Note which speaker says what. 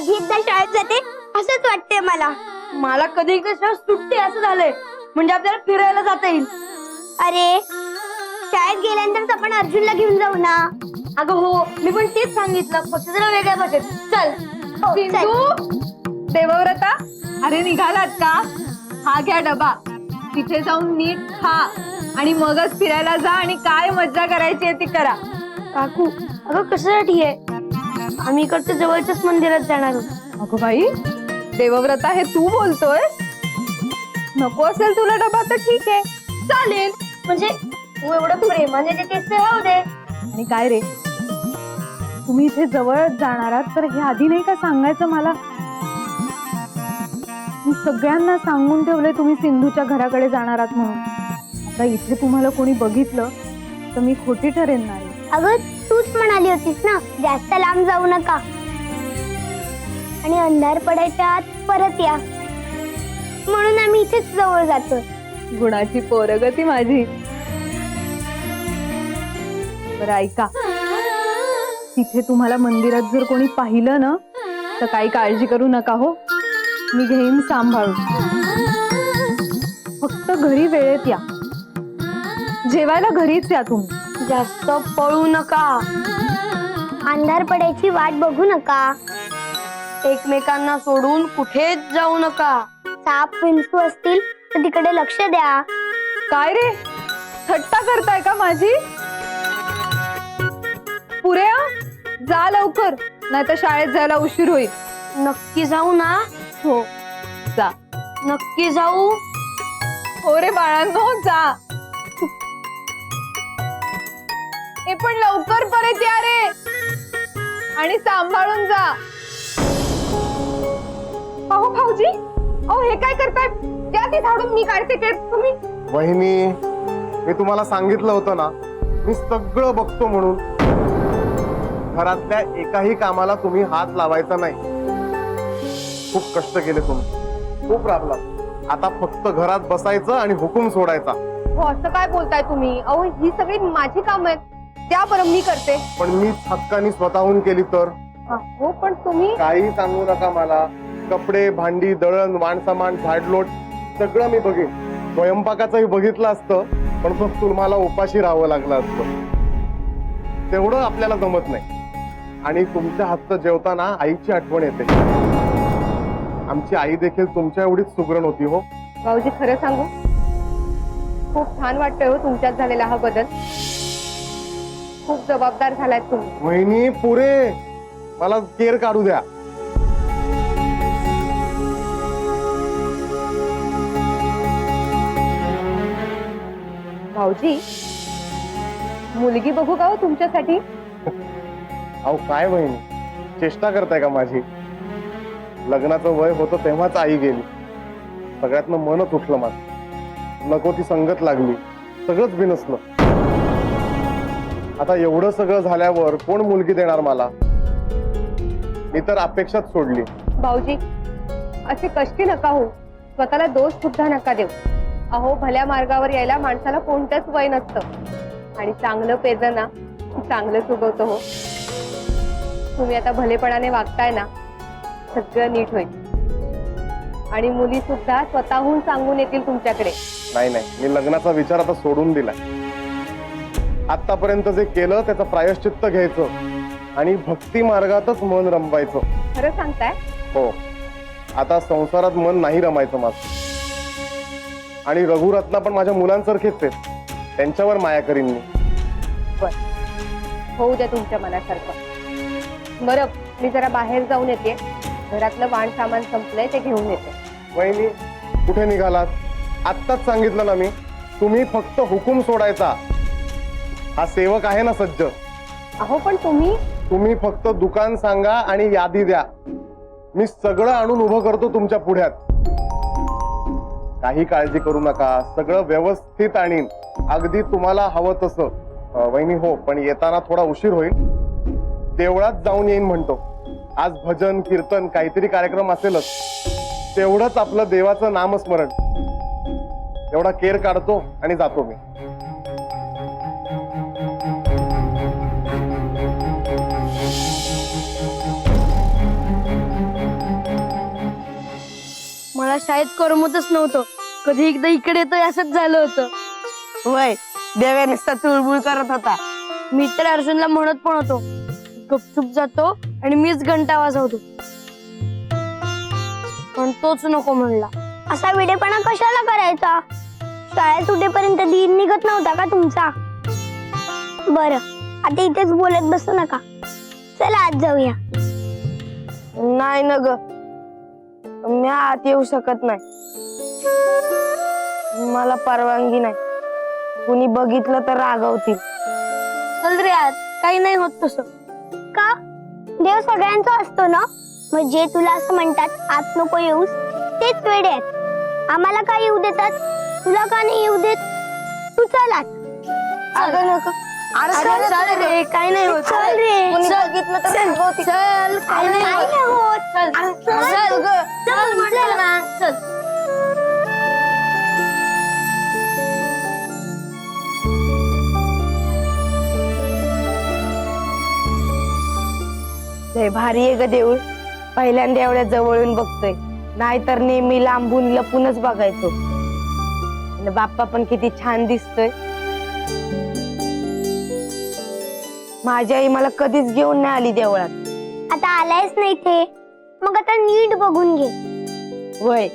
Speaker 1: कधी एकदा शाळेत जाते? असंच वाटते मला.
Speaker 2: मला कधी एकदा शाळा सुट्टी असं झालंय. म्हणजे आपल्याला फिरायला जाता येईल.
Speaker 1: अरे शाळेत गेल्यानंतर आपण अर्जुनला घेऊन जाऊ ना?
Speaker 2: अगं हो मी पण तेच सांगितलं. फक्त जरा वेगळ्या भाषेत. चल.
Speaker 1: हो, चल.
Speaker 3: सिंधू देवव्रता. अरे निघालात का? हा घ्या डबा. तिथे जाऊन नीट खा. आणि मगच फिरायला जा आणि काय मज्जा करायची आहे ती करा.
Speaker 2: काकू अगं कशासाठी आहे? आम्ही इकडच्या जवळच्याच मंदिरात जाणार आहोत
Speaker 3: अगो बाई देवव्रता हे तू बोलतोय? नको असेल तुला डबा तर ठीक आहे. चालेल.
Speaker 2: म्हणजे तू एवढं प्रेमाने देतेस ते राहू दे.
Speaker 3: आणि काय रे? तुम्ही इथे जवळच जाणार आहात तर हे आधी नाही का सांगायचं मला? मी सगळ्यांना सांगून ठेवलंय तुम्ही सिंधूच्या घराकडे जाणार आहात म्हणून. आता इथे तुम्हाला कोणी बघितलं तर मी खोटी ठरेन नाही
Speaker 1: अगं तूच म्हणाली होतीस ना जास्त लांब जाऊ नका. आणि अंधार पडायच्या आत परत या. म्हणून आम्ही इथेच जवळ जातो.
Speaker 3: गुणाची पोरगती माझी. बरं ऐका. तिथे तुम्हाला मंदिरात जर कोणी पाहिलं ना तर काही काळजी करू नका हो. मी घेईन सांभाळून. फक्त घरी वेळेत या. जेवायला घरीच या तुम्ही.
Speaker 2: जास्त पळू नका.
Speaker 1: अंधार पडायची वाट बघू नका.
Speaker 2: एकमेकांना सोडून कुठेच जाऊ नका.
Speaker 1: साप विंचू असतील तर तिकडे लक्ष द्या.
Speaker 3: काय रे? थट्टा करताय का माझी? पुऱ्या जा लवकर नाही तर शाळेत जायला उशीर होईल.
Speaker 2: नक्की जाऊ ना?
Speaker 3: हो जा.
Speaker 2: नक्की जाऊ.
Speaker 3: हो रे बाळांनो जा. पण लवकर परत या रे. आणि सांभाळून जा. अहो भाऊजी अहो हे काय करताय? त्या ती झाडून मी काढते ते. तुम्ही
Speaker 4: वहिनी मी तुम्हाला सांगितलं होतं ना मी सगळं बघतो म्हणून. घरातल्या एकाही कामाला तुम्ही हात लावायचा नाही. खूप कष्ट केले तुम्ही. खूप राबला आता फक्त घरात बसायचं आणि हुकूम सोडायचा.
Speaker 3: हो असं काय बोलताय तुम्ही? अहो ही सगळी माझी काम आहेत. त्या बरं मी करते.
Speaker 4: पण मीच हक्कानी स्वतःहून केली तर?
Speaker 3: हो पण तुम्ही?
Speaker 4: काही सांगू नका मला. कपडे भांडी दळण वाणसामान झाडलोट सगळं मी बघेन. स्वयंपाकाचंही बघितलं असतं पण मग तुम्हाला उपाशी राहावं लागलं असतं. तेवढं आपल्याला जमत नाही. आणि तुमच्या हातचं जेवताना आईची आठवण येते. आमची आई देखील तुमच्या एवढीच सुगरण होती हो.
Speaker 3: भाऊजी खरं सांगू? खूप छान वाटतंय हो तुमच्यात झालेला हा बदल. खूप जबाबदार झालाय तुम्ही.
Speaker 4: वहिनी पुरे. मला केर काढू द्या.
Speaker 3: भाऊजी मुलगी बघू का हो तुमच्यासाठी?
Speaker 4: अहो काय वहिनी? चेष्टा करताय का माझी? लग्नाचं वय होतं तेव्हाच आई गेली. सगळ्यातनं मनच उठलं माझं. नको ती संगत लागली. सगळंच बिनसलं. आता एवढं सगळं झाल्यावर कोण मुलगी देणार मला? मी तर अपेक्षाच सोडली.
Speaker 3: भाऊजी असे कष्टी नका हो स्वतःला दोष सुद्धा नका देऊ. अहो भल्या मार्गावर यायला माणसाला कोणतंच वय नसतं. आणि चांगलं पेजं ना चांगलंच उगवतं हो. तुम्ही आता भलेपणाने वागताय ना सगळं नीट होईल. आणि मुली सुद्धा स्वतःहून सांगून येतील तुमच्याकडे.
Speaker 4: नाही नाही. मी लग्नाचा विचार आता सोडून दिलाय. आतापर्यंत जे केलं त्याचं प्रायश्चित्त घ्यायचं आणि भक्ती मार्गातच मन रमवायचं.
Speaker 3: खरं सांगताय?
Speaker 4: हो. आता संसारात मन नाही रमायचं माझं. आणि रघुरत्ना पण माझ्या मुलांसारखेच आहेत. त्यांच्यावर माया करीन मी.
Speaker 3: बर. होऊ द्या तुमच्या मनासारखं. बरं मी जरा बाहेर जाऊन येते. घरातलं वाण सामान संपलंय ते घेऊन येते.
Speaker 4: वहिनी कुठे निघालात? आत्ताच सांगितलं ना मी. तुम्ही फक्त हुकूम सोडायचा. हा सेवक आहे ना सज्ज.
Speaker 3: अहो पण तुम्ही?
Speaker 4: तुम्ही फक्त दुकान सांगा आणि यादी द्या. मी सगळं आणून उभं करतो तुमच्या पुढ्यात. काही काळजी करू नका. सगळं व्यवस्थित आणीन. अगदी तुम्हाला हवं तसं. अं, वहिनी हो पण येताना थोडा उशीर होईल. देवळात जाऊन येईन म्हणतो. आज भजन कीर्तन काहीतरी कार्यक्रम असेलच. तेवढंच आपलं देवाचं नामस्मरण. एवढा केर काढतो आणि जातो मी.
Speaker 2: शाळेत करमतच नव्हतं. कधी एकदा इकडे येतोय असंच झालं होतं.
Speaker 5: वय देव्या नुसता चुळबुळ करत होता.
Speaker 2: मी तर अर्जुनला म्हणत पण होतो. गपचूप जातो आणि मीच घंटा वाजवतो. पण तोच नको म्हणला.
Speaker 1: असा विडेपणा कशाला करायचा? शाळेत सुटेपर्यंत दिन निघत नव्हता का तुमचा? बर आता इथेच बोलत बसू नका. चला आज जाऊया.
Speaker 5: नाही न ग. मी आत येऊ शकत नाही. मला परवानगी नाही. कुणी बघितलं तर रागवतील.
Speaker 2: चल रे आज काही नाही होत तसं.
Speaker 1: का? देव सगळ्यांचा असतो ना? मग जे तुला असं म्हणतात आत नको येऊस तेच वेडे आहेत. आम्हाला काय येऊ देतात? तुला का नाही येऊ देत? तू चल आत.
Speaker 5: अगं नको. अरे
Speaker 2: अरे
Speaker 5: चल
Speaker 2: चल रे काही नाही होत.
Speaker 1: चल रे.
Speaker 5: कुणी बघितलं तर रागवतील.
Speaker 2: चल काही नाही
Speaker 1: काय
Speaker 2: होत.
Speaker 1: नाही होत.
Speaker 2: चल. चल ग. चल. म्हटलं ना. चल.
Speaker 5: लय भारी आहे ग देऊळ. पहिल्यांदा एवढ्या जवळून बघतोय. नाहीतर नेहमी लांबून लपूनच बघायचो. आणि बाप्पा पण किती छान दिसतोय. माझी आई मला कधीच घेऊन नाही आली देवळात.
Speaker 1: आता आलायच नाही ते मग आता नीट बघून घे.
Speaker 5: वय